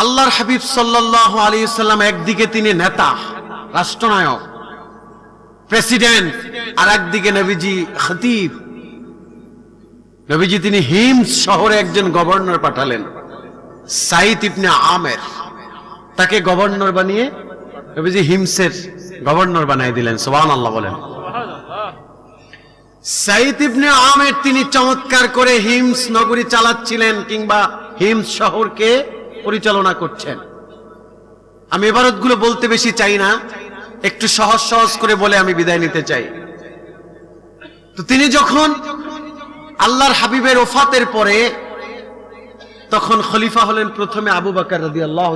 আল্লাহর হাবিব সাল্লাহ আলী সাল্লাম একদিকে তিনি নেতা, রাষ্ট্রনায়ক, প্রেসিডেন্ট, আর একদিকে নবীজি খতিব। নবীজি তিনি হিমস শহরে একজন গভর্নর পাঠালেন, সাইদ ইবনে আমের। তাকে গভর্নর বানিয়ে নবীজি হিমসের গভর্নর বানিয়ে দিলেন সোবান আল্লাহ বলেন। সাইদ ইবনে আমের তিনি চমৎকার করে হিমস নগরী চালাচ্ছিলেন কিংবা হিমস শহরকে পরিচালনা করছেন। আমি এবারতগুলো বলতে বেশি চাই না, একটু সহজ সহজ করে বলে আমি বিদায় নিতে চাই। তো তিনি যখন আল্লাহর হাবিবের ওফাতের পরে তখন খলিফা হলেন প্রথমে আবু বাকর রাদি আল্লাহ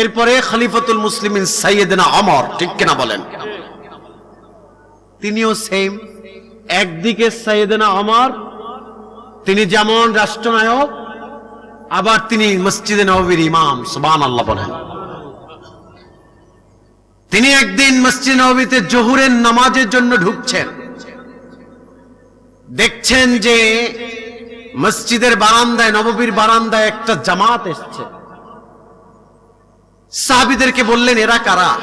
এরপরে খলিফাতুল মুসলিমিন সাইয়েদনা অমর ঠিক কিনা বলেন? তিনিও সেম একদিকে সাইয়েদনা অমর তিনি যেমন রাষ্ট্রনায়ক আবার তিনি মসজিদে নবীর ইমাম সুবান আল্লাহ বলেন। তিনি একদিন মসজিদ নবীতে জহুরের নামাজের জন্য ঢুকছেন। দেখছেন যে মসজিদের বারান্দায়, নববীর বারান্দায় একটা জামাত এসছে। সাহাবিদেরকে বললেন, এরা কারা?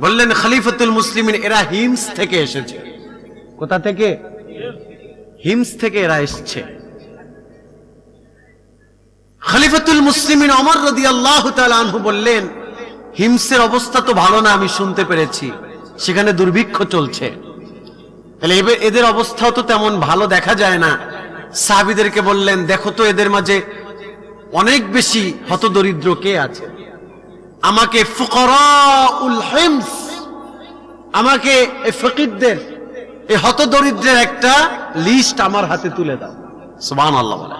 বললেন, খলিফতুল মুসলিমিন, এরা হিমস থেকে এসেছে। কোথা থেকে? হিমস থেকে এরা এসছে। খলিফতুল মুসলিমিন অমর রদি আল্লাহ আনহু বললেন, হিমসের অবস্থা তো ভালো না, আমি শুনতে পেরেছি। সেখানে দুর্ভিক্ষ চলছে। তাহলে এদের অবস্থাও তো তেমন ভালো দেখা যায় না। সাহাবিদেরকে বললেন, দেখো তো এদের মাঝে অনেক বেশি হতদরিদ্র কে আছে? আমাকে আমাকে ফকিরদের এই হতদরিদ্রের একটা লিস্ট আমার হাতে তুলে দাও। সুবহানাল্লাহ বলে।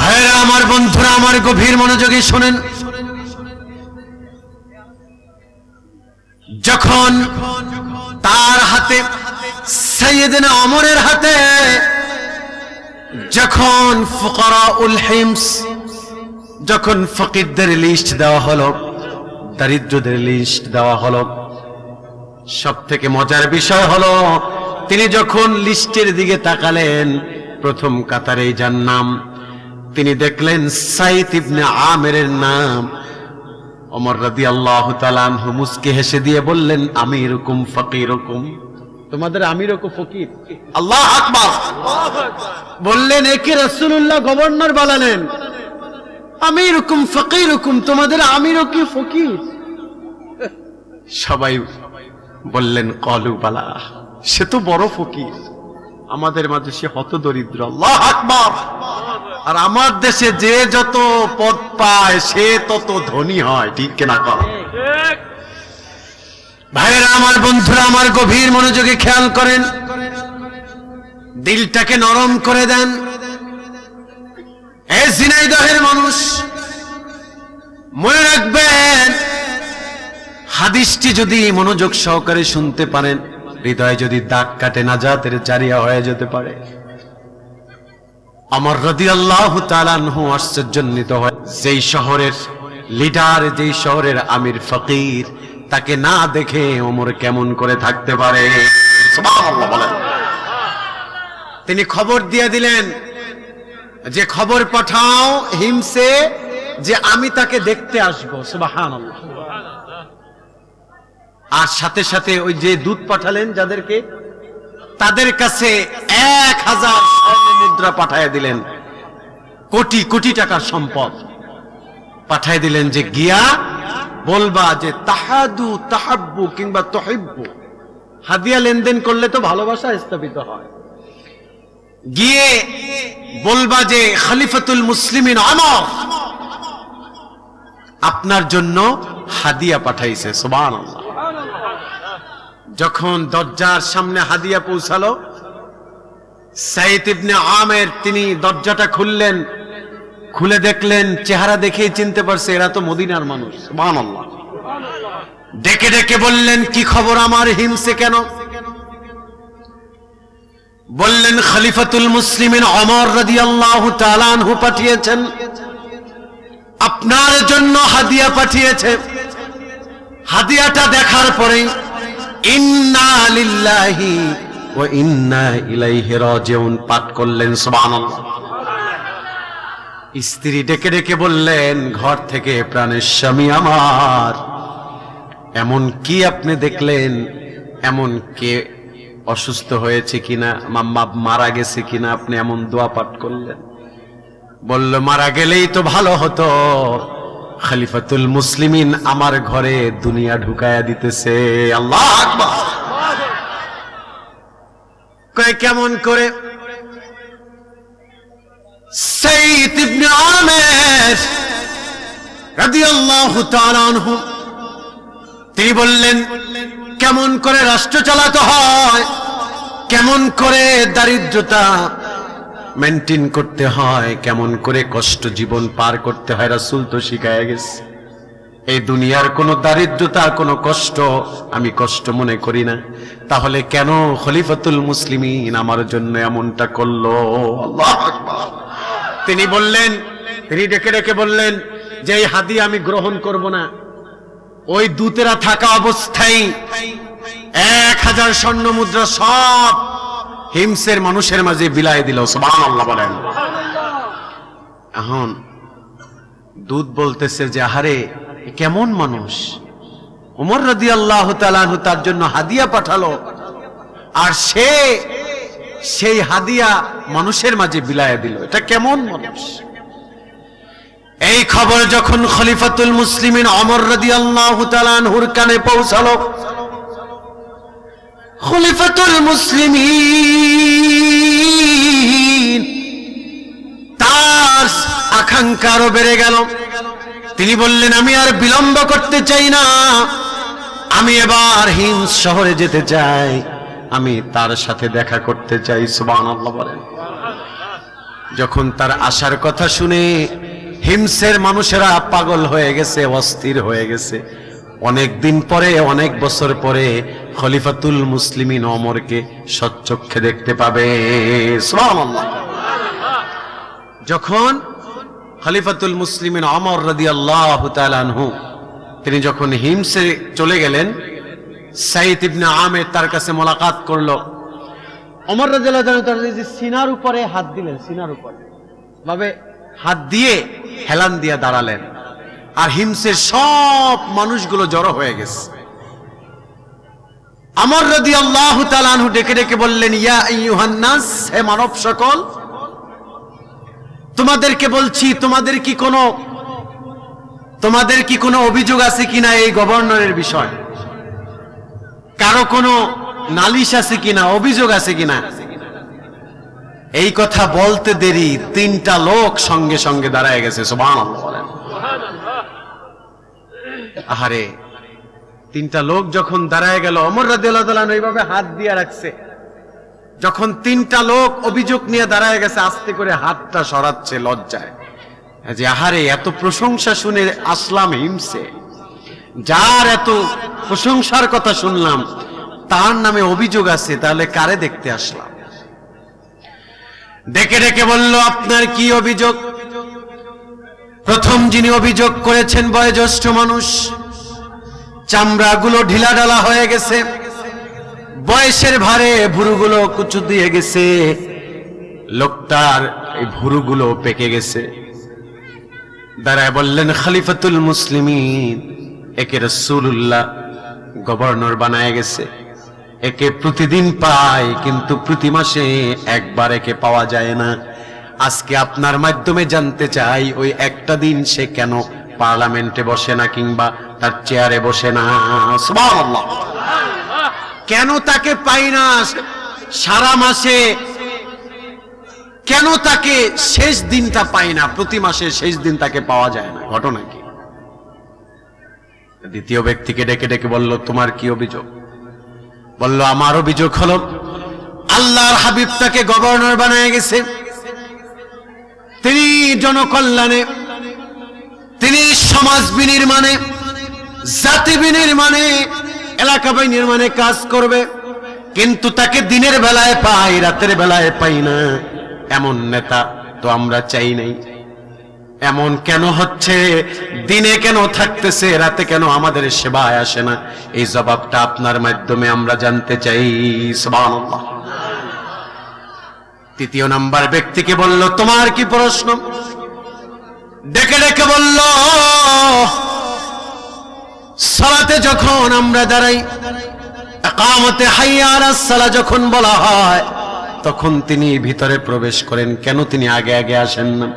ভাইরা, আমার বন্ধুরা, আমার গভীর মনোযোগে শোনেন। যখন তার হাতে সৈয়দিনা অমরের হাতে, যখন ফুকরা উল হিমস, যখন ফকিরদের লিস্ট দেওয়া হলো, দারিদ্রদের লিস্ট দেওয়া হলো সব থেকে মজার বিষয় হলো, তিনি যখন লিস্টের দিকে তাকালেন, প্রথম কাতারে যার নাম। তিনি দেখলেন সাইদ ইবনে আমেরের নাম। অমর রাদি আল্লাহ তালানহু মুসকে হেসে দিয়ে বললেন আমি এরকম ফকির রকম তোমাদের আমি রকম ফকির। আল্লাহ আকবার। বললেন একে রসুল্লাহ গভর্নর বানালেন? আমি এরকম ফকির রকম তোমাদের আমি রকম ফকির? সবাই বললেন কলু বালা সে তো বড় ফকির। আমাদের মাঝে সে হত দরিদ্র আল্লাহ আকবার। আর আমার দেশে যে যত পদ পায়, সে তত ধনী হয়, ঠিক কিনা কর ভাইয়েরা, আমার বন্ধুরা, আমার গভীর মনোযোগে খেয়াল করেন। দিলটাকে নরম করে দেন। এ ঝিনাইদহের মানুষ, মনে রাখবেন, হাদিসটি যদি মনোযোগ সহকারে শুনতে পারেন, হৃদয়ে যদি দাগ কাটে না জাতের জারিয়া হয়ে যেতে পারে। আমার রদি আল্লাহ তালানহু আশ্চর্যান্বিত হয়। যেই শহরের লিডার, যেই শহরের আমির ফকির, তাকে না দেখে ওমর কেমন করে থাকতে পারে? তিনি খবর দিয়ে দিলেন, যে খবর পাঠাও হিমসে যে আমি তাকে দেখতে আসব। সুবহানাল্লাহ। আর সাথে সাথে ওই যে দুধ পাঠালেন যাদেরকে, তাদের কাছে এক হাজার মুদ্রা পাঠায় দিলেন। কোটি কোটি টাকার সম্পদ। পাঠায় দিলেন যে গিয়া বলবা যে তাহাদু, তাহাব্বু কিংবা তহিব্বু। হাদিয়া লেনদেন করলে তো ভালোবাসা স্থাপিত হয়। গিয়ে বলবা যে খলিফাতুল মুসলিমিন আমর আপনার জন্য হাদিয়া পাঠাইছে, সুবহানাল্লাহ। যখন দরজার সামনে হাদিয়া পৌঁছালো সাইদ ইবনে আমের তিনি দরজাটা খুললেন, খুলে দেখলেন, চেহারা দেখেই চিনতে পারছে এরা তো মদিনার মানুষ। ডেকে ডেকে বললেন, কি খবর আমার হিমসে কেন? বললেন, খালিফাতুল মুসলিমিন অমর রাদিয়াল্লাহু আল্লাহ আনহু পাঠিয়েছেন। আপনার জন্য হাদিয়া পাঠিয়েছে। হাদিয়াটা দেখার পরে, ইন্না লিল্লাহি ওয়া ইন্না ইলাইহি রাজিউন, পাঠ করলেন, সুবহানাল্লাহ। স্ত্রী ডেকে ডেকে বললেন, ঘর থেকে প্রাণের স্বামী আমার। এমন কি আপনি দেখলেন? এমন কে অসুস্থ হয়েছে কিনা? মাম্মা মারা গেছে কিনা? আপনি এমন দোয়া পাঠ করলেন? বলল, মারা গেলেই তো ভালো হতো। খলিফাতুল মুসলিমিন আমার ঘরে দুনিয়া ঢুকায়া দিতেছে। আল্লাহ আকবার। কয় কেমন করে? তিনি বললেন, কেমন করে রাষ্ট্র চালাতে হয়? কেমন করে দারিদ্রতা মেনটেন করতে হয়? কেমন করে কষ্ট জীবন পার করতে হয়? রাসূল তো শিখায় গেছে। এই দুনিয়ার কোনো দারিদ্রতা কোনো কষ্ট আমি কষ্ট মনে করি না। তাহলে কেন খলিফাতুল মুসলিমিন আমার জন্য এমনটা করল? তিনি বললেন তিনি ডেকে ডেকে বললেন যে এই হাদি আমি গ্রহণ করব না। ওই দূতেরা থাকা অবস্থায় এক হাজার স্বর্ণ মুদ্রা সব হিমসের মানুষের মাঝে বিলাই দিল। বলেন। এখন দুধ বলতেছে যে আহারে কেমন মানুষ? উমর রদি আল্লাহ তার জন্য হাদিয়া পাঠালো। আর সে সেই হাদিয়া মানুষের মাঝে বিলায় দিল। এটা কেমন মানুষ? এই খবর যখন খলিফাতুল মুসলিমিন অমর রদি আল্লাহ তালানহুর কানে পৌঁছালো। খলিফাতুল মুসলিমিন তার আকাঙ্ক্ষা আরও বেড়ে গেল। তিনি বললেন, আমি আর বিলম্ব করতে চাই না। আমি এবার হিমস শহরে যেতে চাই। আমি তার সাথে দেখা করতে চাই। সুবান আল্লাহ বলেন। যখন তার আসার কথা শুনে হিমসের মানুষেরা পাগল হয়ে গেছে, অস্থির হয়ে গেছে। অনেক দিন পরে, অনেক বছর পরে খলিফাতুল মুসলিমিন অমরকে সচ্চক্ষে দেখতে পাবে। যখন খলিফাতুল মুসলিমিন অমর রাদি আল্লাহ আনহু, তিনি যখন হিমসে চলে গেলেন, সাইদ ইবনে আমের তার কাছে মোলাকাত করল। অমর যে সিনার উপরে হাত দিলেন, সিনার উপরে। ভাবে হাত দিয়ে হেলান দিয়ে দাঁড়ালেন। আর হিমসের সব মানুষগুলো জড়ো হয়ে গেছে। আমর রদি আল্লাহ তালানহু ডেকে ডেকে বললেন, ইয়া ইউহান্নাস হে মানব সকল তোমাদেরকে বলছি, তোমাদের কি কোনো, তোমাদের কি কোনো অভিযোগ আছে কিনা এই গভর্নরের বিষয়? কারও কোনো নালিশ আছে কিনা অভিযোগ আছে কিনা এই কথা বলতে দেরি, তিনটা লোক সঙ্গে সঙ্গে দাঁড়ায় গেছে আহারে, তিনটা লোক যখন দাঁড়ায় গেল, অমর রাদিয়াল্লাহু এইভাবে হাত দিয়ে রাখছে। যখন তিনটা লোক অভিযোগ নিয়ে দাঁড়ায় গেছে, আস্তে করে হাতটা সরাচ্ছে লজ্জায়। যে, আহারে, এত প্রশংসা শুনে আসলাম হিমসে। যার এত প্রশংসার কথা শুনলাম, তার নামে অভিযোগ আছে, তাহলে কারে দেখতে আসলাম? ডেকে ডেকে বলল, আপনার কি অভিযোগ? প্রথম যিনি অভিযোগ করেছেন বয়োজ্যেষ্ঠ মানুষ, চামড়াগুলো ঢিলা ঢালা হয়ে গেছে। বয়সের ভারে ভুরুগুলো কুচু দিয়ে গেছে। লোকটার এই ভুরুগুলো পেকে গেছে। দাঁড়ায় বললেন, খালিফাতুল মুসলিমিন। একে রসুল্লাহ গভর্নর বানায় গেছে। একে প্রতিদিন পায়, কিন্তু প্রতি মাসে একবার একে পাওয়া যায় না। আজকে আপনার মাধ্যমে জানতে চাই, ওই একটা দিন সে কেন পার্লামেন্টে বসে না কিংবা তার চেয়ারে বসে না? কেন তাকে পাই না সারা মাসে? কেন তাকে শেষ দিনটা পাই না? প্রতি মাসে শেষ দিন তাকে পাওয়া যায় না। ঘটনা কি? দ্বিতীয় ব্যক্তিকে ডেকে ডেকে বলল, তোমার কি অভিযোগ? বলল, আমার অভিযোগ হলো, আল্লাহর হাবিব তাকে গভর্নর বানায় গেছে। তিনি জনকল্যাণে, তিনি সমাজ বিনির্মাণে, জাতি বিনির্মাণে এলাকা বিনির্মাণে কাজ করবে, কিন্তু তাকে দিনের বেলায় পাই, রাতের বেলায় পাই না। এমন নেতা তো আমরা চাই নাই। এমন কেন হচ্ছে? দিনে কেন থাকতেছে, রাতে কেন আমাদের সেবায় আসে না? এই জবাবটা আপনার মাধ্যমে আমরা জানতে চাই। তৃতীয় নাম্বার ব্যক্তিকে বলল, তোমার কি প্রশ্ন? ডেকে ডেকে বলল সালাতে যখন আমরা দাঁড়াই, একামতে হাইয়ার সালা যখন বলা হয়, তখন তিনি ভিতরে প্রবেশ করেন। কেন তিনি আগে আগে আসেন না?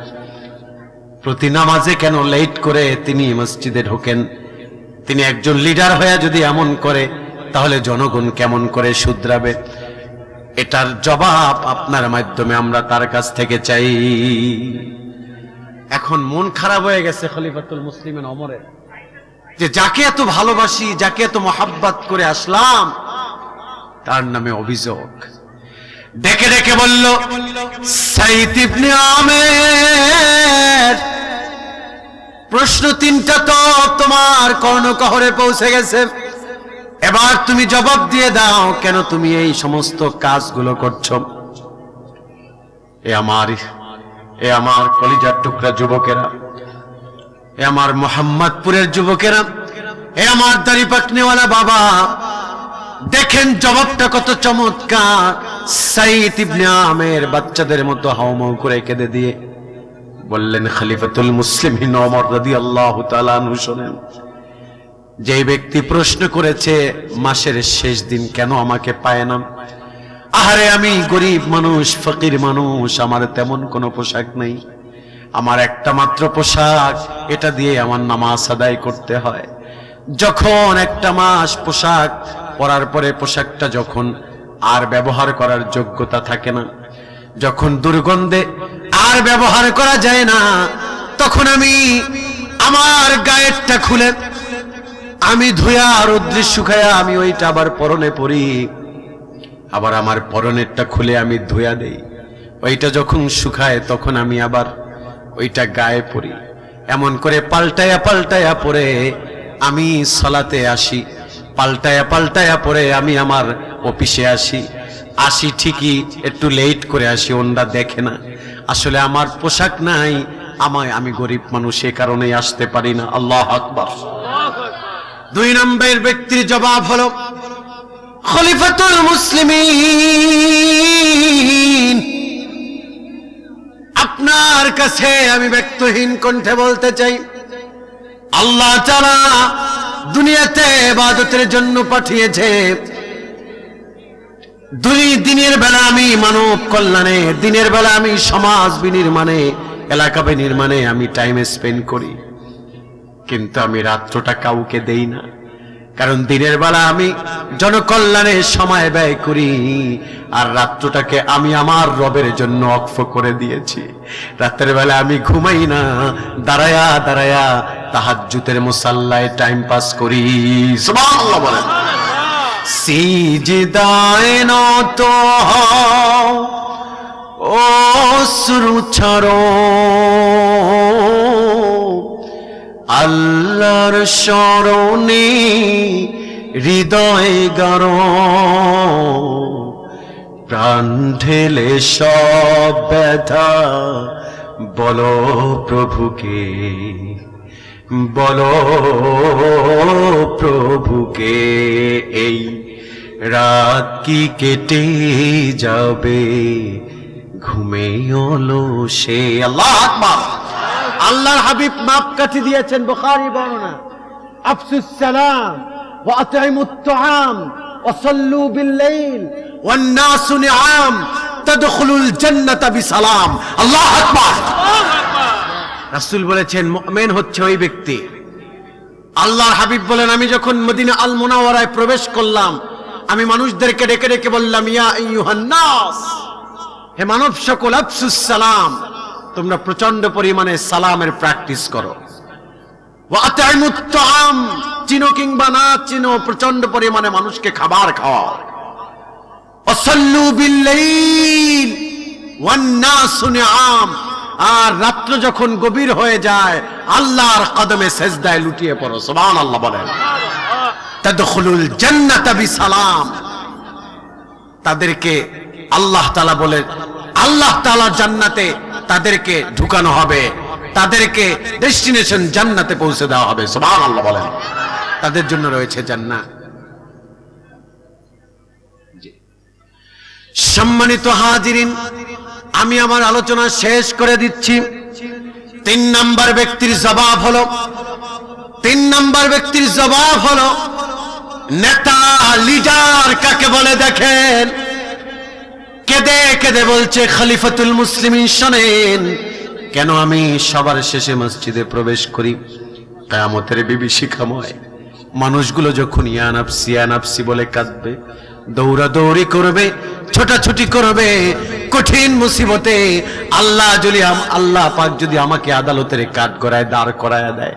প্রতি নামাজে কেন লেট করে তিনি মসজিদে ঢোকেন? তিনি একজন লিডার হয়ে যদি এমন করে, তাহলে জনগণ কেমন করে শুধরাবে? এটার জবাব আপনার মাধ্যমে আমরা তার কাছ থেকে চাই। এখন মন খারাপ হয়ে গেছে খলিফাতুল মুসলিমের অমরের। যে যাকে এত ভালোবাসি, যাকে এত মহাব্বাত করে আসলাম, তার নামে অভিযোগ। ডেকে ডেকে বলল আমের, প্রশ্ন তিনটা তো তোমার কর্ণকহরে পৌঁছে গেছে। এবার তুমি জবাব দিয়ে দাও, কেন তুমি এই সমস্ত কাজগুলো করছ? এ আমার এ আমার কলিজার টুকরা যুবকেরা। এ আমার মোহাম্মদপুরের যুবকেরা, এ আমার দাড়ি পাকনেওয়ালা বাবা। দেখেন জবাবটা কত চমৎকার। সাইদ ইবনে আমের বাচ্চাদের মতো হাওমাউ করে কেঁদে দিয়ে বললেন, খলিফাতুল মুসলিমিন ওমর রাদিয়াল্লাহু তাআলা আনহু শোনেন যে ব্যক্তি প্রশ্ন করেছে, মাসের শেষ দিন কেন আমাকে পায় না? আহারে আমি গরিব মানুষ, ফকির মানুষ, আমার তেমন কোনো পোশাক নেই। আমার একটা মাত্র পোশাক, এটা দিয়ে আমার নামাজ আদায় করতে হয়। যখন একটা মাস পোশাক পরার পরে পোশাকটা যখন আর ব্যবহার করার যোগ্যতা থাকে না, যখন দুর্গন্ধে আর ব্যবহার করা যায় না, তখন আমি আমার গায়েরটা খুলে আমি ধুয়া আর রৌদ্রে শুকায়া আমি ওইটা আবার পরনে পরি। আবার আমার পরনেরটা খুলে আমি ধুয়া দেই। ওইটা যখন শুকায় তখন আমি আবার ওইটা গায়ে পরি এমন করে পাল্টায়া পাল্টায়া পরে আমি সলাতে আসি। পাল্টায়া পাল্টায়া পরে আমি আমার অফিসে আসি। আসি ঠিকই, একটু লেট করে আসি ওনরা দেখে না। আসলে আমার পোশাক নাই, আমায় আমি গরিব মানুষ, এ কারণেই আসতে পারি না। আল্লাহ আকবার। দুই নম্বরের ব্যক্তির জবাব হলো, খলিফাতুল মুসলিমিন। আপনার কাছে আমি ব্যক্তহীন কণ্ঠে বলতে চাই। আল্লাহ তারা দুনিয়াতে ইবাদতের জন্য পাঠিয়েছে। দুই দিনের বেলা আমি মানব কল্যাণে, দিনের বেলা আমি সমাজ বিনির্মাণে, এলাকা বিনির্মাণে আমি টাইম স্পেন্ড করি। কিন্তু আমি রাত্রটা কাউকে দেই না। কারণ দিনের বেলা আমি জনকল্যাণে সময় ব্যয় করি, আর রাত্রটাকে আমি আমার রবের জন্য অক্ষ করে দিয়েছি। রাতের বেলা আমি ঘুমাই না, দাঁড়ায়া দাঁড়ায়া তাহাজ্জুতের মুসাল্লায় টাইম পাস করি। বলেন। সিজদায় নত ও আল্লাহর স্মরণে হৃদয় গার প্রাণ ঢেলে সব ব্যথা। বল প্রভুকে বল প্রভুকে, এই রাত কি কেটে যাবে? ঘুমে ওলো সে। আল্লাহ আকবার। আল্লাহর হাবিব মাপ কাঠি দিয়েছেন, বুখারী বর্ণনা। আফসুস সালাম সাল্লু বিল লাইল ওয়ান নাসু নিআম তাদখুলুল জান্নাতা বিসালাম। আল্লাহু আকবার। রাসূল বলেছেন, মুমিন হচ্ছে ওই ব্যক্তি। আল্লাহর হাবিব বলেন, আমি যখন মদিনা আল মুনাওয়ারায় প্রবেশ করলাম, আমি মানুষদেরকে ডেকে ডেকে বললাম, ইয়া আইয়ুহান নাস, হে মানব সকল, আফসুস সালাম। তোমরা প্রচণ্ড পরিমাণে সালামের প্র্যাকটিস করো। চিনো কিংবা না চিনো প্রচণ্ড পরিমাণে মানুষকে খাবার খাওয়াও। আর রাত্র যখন গভীর হয়ে যায়, আল্লাহর কদমে সেজদায় লুটিয়ে পড়ো, সুবহানাল্লাহ বলেন। তাদখুলুল জান্নাতা বিসালাম। তাদেরকে আল্লাহ তাআলা বলে, আল্লাহ তাআলা জান্নাতে তাদেরকে ঢুকানো হবে। তাদেরকে ডেস্টিনেশন জান্নাতে পৌঁছে দেওয়া হবে। সুবহানাল্লাহ বলেন। তাদের জন্য রয়েছে জান্নাত। সম্মানিত হাজিরিন, আমি আমার আলোচনা শেষ করে দিচ্ছি। তিন নাম্বার ব্যক্তির জবাব হলো, তিন নাম্বার ব্যক্তির জবাব হলো, নেতা লিডার কাকে বলে দেখেন? কেঁদে কেঁদে বলছে খলিফাতুল মুসলিমিন শোনেন, কেন আমি সবার শেষে মসজিদে প্রবেশ করি? কায়ামতের বিভীষিকাময় মানুষগুলো যখন ইয়ানাপসি ইয়ানাপসি বলে কাঁদবে, দৌড়াদৌড়ি করবে, ছোটাছুটি করবে, কঠিন মুসিবতে আল্লাহ যদি আল্লাহ পাক যদি আমাকে আদালতের কাঠ করায় দাঁড় করায় দেয়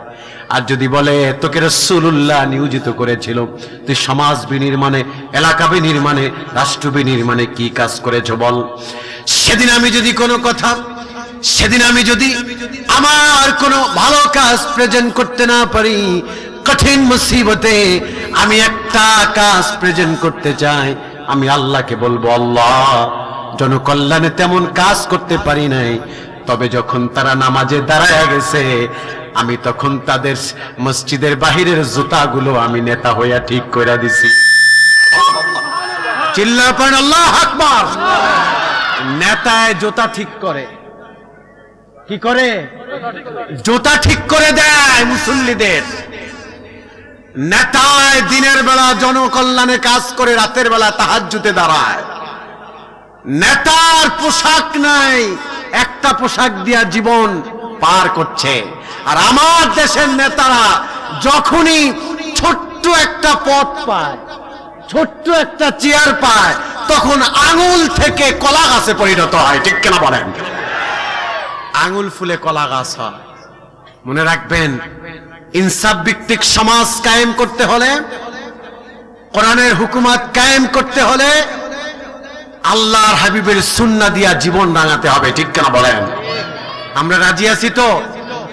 আর যদি বলে, তোকে রসুল্লাহ নিয়োজিত করেছিল, তুই সমাজ বিনির্মাণে, এলাকা বিনির্মাণে, রাষ্ট্র বিনির্মাণে কি কাজ করেছ বল? সেদিন আমি যদি কোনো কথা, সেদিন আমি যদি আমার কোনো ভালো কাজ প্রেজেন্ট করতে না পারি, কঠিন মুসিবতে আমি একটা কাজ প্রেজেন্ট করতে চাই, আমি আল্লাহকে বলব, আল্লাহ, জনকল্যাণে তেমন কাজ করতে পারি নাই, তবে যখন তারা নামাজে দাঁড়ায় গেছে আমি তখন তাদের মসজিদের বাহিরের জুতাগুলো আমি নেতা হইয়া ঠিক করে দিছি। নেতায় জুতা ঠিক করে। কি করে? জুতা ঠিক করে দেয় মুসল্লিদের। নেতায় দিনের বেলা জনকল্যাণে কাজ করে, রাতের বেলা তাহাজ্জুতে দাঁড়ায়। নেতার পোশাক নাই, একটা পোশাক দিয়া জীবন পার করছে। আর আমার দেশের নেতারা যখনই ছোট্ট একটা পথ পায়, ছোট্ট একটা চেয়ার পায়, তখন আঙুল থেকে কলা গাছে পরিণত হয়, ঠিক কেনা বলেন? আঙুল ফুলে কলা গাছ হয়। মনে রাখবেন, ইনসাফ ভিত্তিক সমাজ কায়েম করতে হলে, কোরআনের হুকুমাত কায়েম করতে হলে, আল্লাহর হাবিবের সুন্না দিয়া জীবন রাঙাতে হবে, ঠিক কেনা বলেন? আমরা রাজি আছি তো?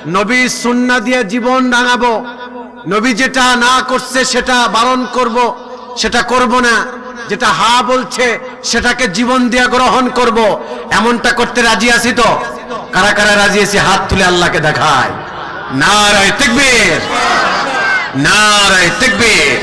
নবী সুন্না দিয়ে জীবন রাঙাবো। নবী যেটা না করছে সেটা বারণ করব, সেটা করব না। যেটা হা বলছে সেটাকে জীবন দিয়ে গ্রহণ করব। এমনটা করতে রাজি আছি তো? কারা কারা রাজি আছি? হাত তুলে আল্লাহকে দেখায় নারায় তেকবীর। নারায় তেকবীর।